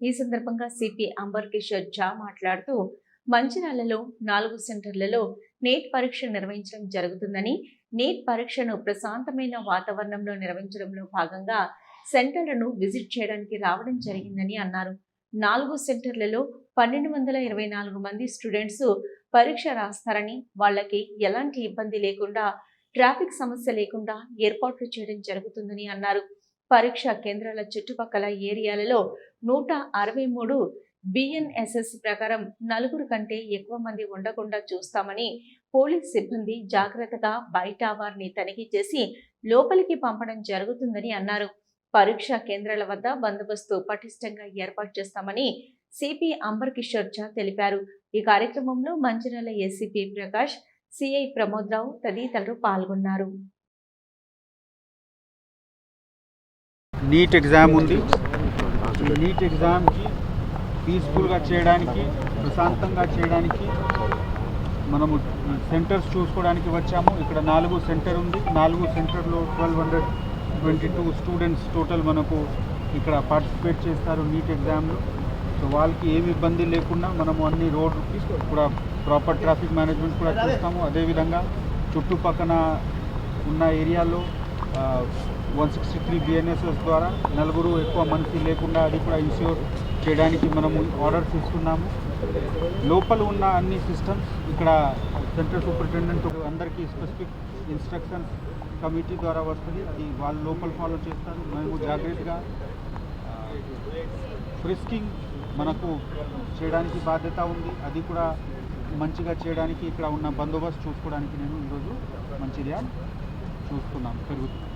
ఈ సందర్భంగా CP amber Kishore ఝా మాట్లాడుతూ మంచిర్యాలలో నాలుగు సెంటర్లలో నీట్ పరీక్ష నిర్వహించడం జరుగుతుందని నీట్ పరీక్షను ప్రశాంతమైన వాతావరణంలో నిర్వహించడంలో భాగంగా సెంటర్లను విజిట్ చేయడానికి రావడం జరిగిందని అన్నారు. నాలుగు సెంటర్లలో పన్నెండు వందల ఇరవై నాలుగు మంది స్టూడెంట్స్ పరీక్ష రాస్తారని వాళ్ళకి ఎలాంటి ఇబ్బంది లేకుండా ట్రాఫిక్ సమస్య లేకుండా ఏర్పాట్లు చేయడం జరుగుతుందని అన్నారు. పరీక్షా కేంద్రాల చుట్టుపక్కల ఏరియాలలో నూట అరవై మూడు బిఎన్ఎస్ఎస్ ప్రకారం నలుగురు కంటే ఎక్కువ మంది ఉండకుండా చూస్తామని పోలీస్ సిబ్బంది జాగ్రత్తగా బయట వారిని తనిఖీ చేసి లోపలికి పంపడం జరుగుతుందని అన్నారు. పరీక్షా కేంద్రాల వద్ద బందోబస్తు పటిష్టంగా ఏర్పాటు చేస్తామని సిపి అంబర్ కిషోర్ ఝా తెలిపారు. ఈ కార్యక్రమంలో మంచిర్యాల ఏసీపీ ప్రకాష్ సిఐ ప్రమోద్ రావు తదితరులు పాల్గొన్నారు. నీట్ ఎగ్జామ్ ఉంది. ఈ నీట్ ఎగ్జామ్కి పీస్ఫుల్గా చేయడానికి ప్రశాంతంగా చేయడానికి మనము సెంటర్స్ చూసుకోవడానికి వచ్చాము. ఇక్కడ నాలుగు సెంటర్ ఉంది. నాలుగు సెంటర్లో twelve hundred twenty two students total మనకు ఇక్కడ పార్టిసిపేట్ చేస్తారు నీట్ ఎగ్జామ్లో. సో వాళ్ళకి ఏమి ఇబ్బంది లేకుండా మనము అన్ని రోడ్కి కూడా ప్రాపర్ ట్రాఫిక్ మేనేజ్మెంట్ కూడా చూస్తాము. అదేవిధంగా చుట్టుపక్కన ఉన్న ఏరియాలో వన్ సిక్స్టీ త్రీ బిఎన్ఎస్ఎస్ ద్వారా నలుగురు ఎక్కువ మనిషి లేకుండా అది కూడా ఇన్ష్యూర్ చేయడానికి మనము ఆర్డర్స్ ఇస్తున్నాము. లోపల ఉన్న అన్ని సిస్టమ్స్ ఇక్కడ సెంట్రల్ సూపరింటెండెంట్ అందరికీ స్పెసిఫిక్ ఇన్స్ట్రక్షన్స్ కమిటీ ద్వారా వస్తుంది. అది వాళ్ళు లోపల ఫాలో చేస్తారు. మేము జాగ్రత్తగా ఫ్రిస్కింగ్ మనకు చేయడానికి బాధ్యత ఉంది. అది కూడా మంచిగా చేయడానికి ఇక్కడ ఉన్న బందోబస్తు చూసుకోవడానికి నేను ఈరోజు మంచిర్యాల చూస్తున్నాను. పెరుగుతుంది.